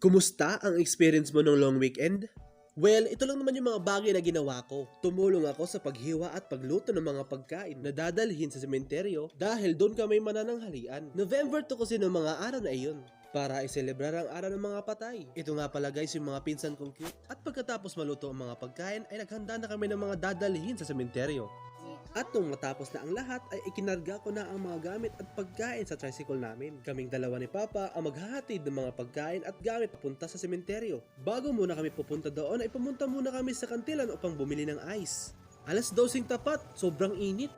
Kumusta ang experience mo ng long weekend? Well, ito lang naman yung mga bagay na ginawa ko. Tumulong ako sa paghiwa at pagluto ng mga pagkain na dadalhin sa sementeryo dahil doon kami manananghalian. November to kasi ng mga araw na iyon para iselebrar ang araw ng mga patay. Ito nga pala guys yung mga pinsan kong cute. At pagkatapos maluto ang mga pagkain ay naghanda na kami ng mga dadalhin sa sementeryo. At nung matapos na ang lahat ay ikinarga ko na ang mga gamit at pagkain sa tricycle namin. Kaming dalawa ni Papa ang maghahatid ng mga pagkain at gamit papunta sa sementeryo. Bago muna kami pupunta doon ay pumunta muna kami sa kantilan upang bumili ng ice. Alas 12 tapat, sobrang init.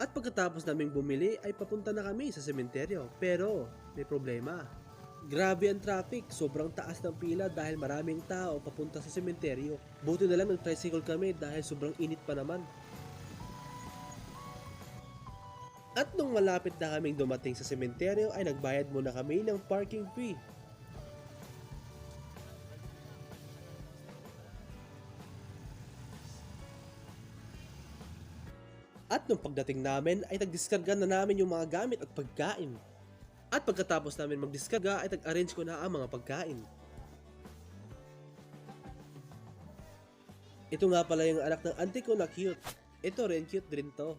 At pagkatapos naming bumili ay papunta na kami sa sementeryo. Pero may problema. Grabe ang traffic, sobrang taas ng pila dahil maraming tao papunta sa sementeryo. Buti na lang nag-tricycle kami dahil sobrang init pa naman. At nung malapit na kaming dumating sa sementeryo ay nagbayad muna kami ng parking fee. At nung pagdating namin ay nagdiskarga na namin yung mga gamit at pagkain. At pagkatapos namin magdiskarga ay nag-arrange ko na ang mga pagkain. Ito nga pala yung anak ng auntie ko na cute. Ito rin cute din to.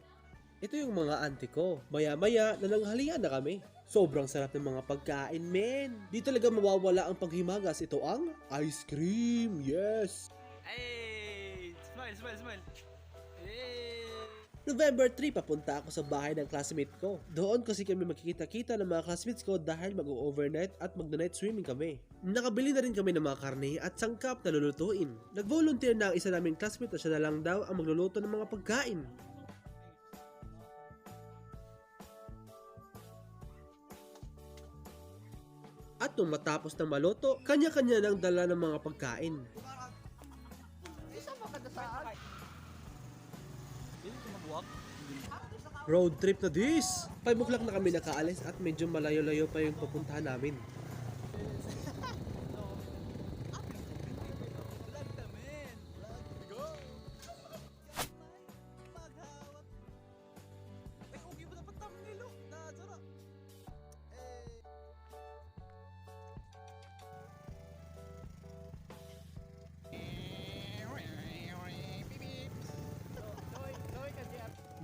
Ito yung mga auntie ko. Maya-maya, nananghalian na kami. Sobrang sarap ng mga pagkain, men. Di talaga mawawala ang paghimagas. Ito ang ice cream. Yes! Hey! Smile, smile, smile. Hey! November 3, papunta ako sa bahay ng classmate ko. Doon kasi kami magkikita-kita ng mga classmates ko dahil mag-overnight at mag-night swimming kami. Nakabili na rin kami ng mga karne at sangkap na lulutuin. Nag-volunteer na ang isa naming classmate na siya na lang daw ang magluluto ng mga pagkain. At matapos ng maluto, kanya-kanya nang dala ng mga pagkain. Road trip na this! 5 o'clock na kami nakaalis at medyo malayo-layo pa yung pupuntahan namin.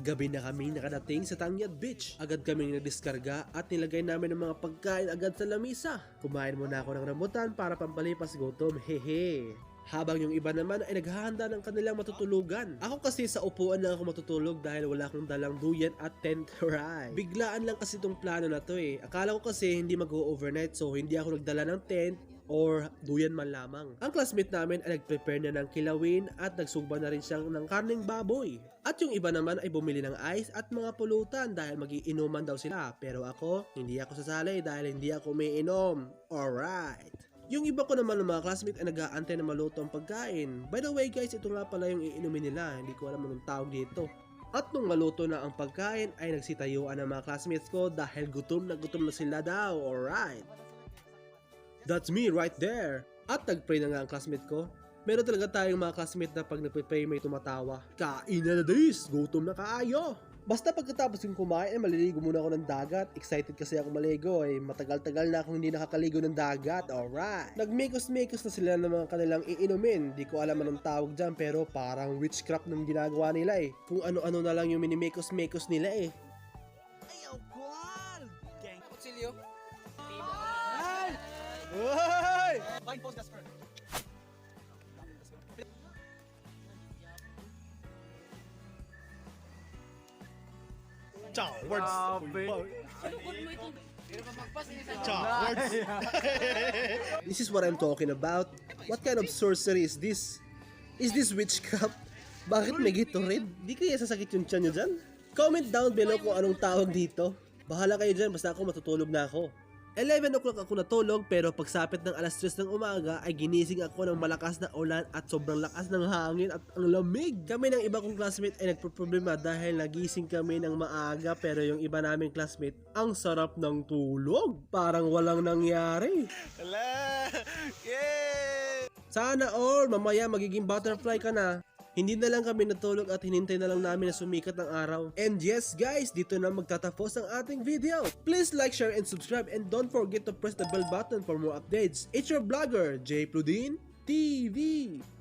Gabi na kami nakadating sa Tangyad Beach. Agad kaming nagdiskarga at nilagay namin ang mga pagkain agad sa lamisa. Kumain muna ako ng rambutan para pampalipas gutom. Hehe. Habang yung iba naman ay naghahanda ng kanilang matutulugan. Ako kasi sa upuan lang ako matutulog dahil wala akong dalang duyan at tent ride. Biglaan lang kasi itong plano na to eh. Akala ko kasi hindi mag-overnight so hindi ako nagdala ng tent or duyan man lamang. Ang classmate namin ay nag-prepare na ng kilawin at nagsugba na rin siyang ng karning baboy. At yung iba naman ay bumili ng ice at mga pulutan dahil magiinuman daw sila. Pero ako, hindi ako sasali dahil hindi ako may inom. Alright! Yung iba ko naman ng mga classmate ay nag-aantay na maluto ang pagkain. By the way guys, ito nga pala yung iinumin nila. Hindi ko alam anong tawag dito. At nung maluto na ang pagkain ay nagsitayuan ang mga classmates ko dahil gutom na gutom na sila daw. Alright! That's me right there. At nag-pray na nga ang classmate ko. Meron talaga tayong mga classmate na pag nagpe-pray may tumatawa. Kain na na this! Gutom na kaayo! Basta pagkatapos kong kumain, ay maliligo muna ako ng dagat. Excited kasi ako maligo eh. Matagal-tagal na akong hindi nakakaligo ng dagat. Alright! Nagmekos-mekos na sila ng mga kanilang iinumin. Di ko alam anong tawag dyan pero parang witchcraft ng ginagawa nila eh. Kung ano-ano na lang yung minimekos-mekos nila eh. Hoy! Fine pose, Gasper. Cowards! This is what I'm talking about. What kind of sorcery is this? Is this witchcraft? Bakit may Gatorade? Di kaya sasakit yung tiyan nyo dyan? Comment down below kung anong tawag dito. Bahala kayo dyan, basta ako matutulog na ako. 11 o'clock ako natulog pero pagsapit ng alas 3 ng umaga ay ginising ako ng malakas na ulan at sobrang lakas ng hangin at ang lamig. Kami ng iba kong classmate ay nagproblema dahil nagising kami ng maaga pero yung iba naming classmate ang sarap ng tulog. Parang walang nangyari. Hala! Yay! Sana all, mamaya magiging butterfly ka na. Hindi na lang kami natulog at hinintay na lang namin na sumikat ang araw. And yes guys, dito na magtatapos ang ating video. Please like, share, and subscribe and don't forget to press the bell button for more updates. It's your vlogger, Jay Pludin TV.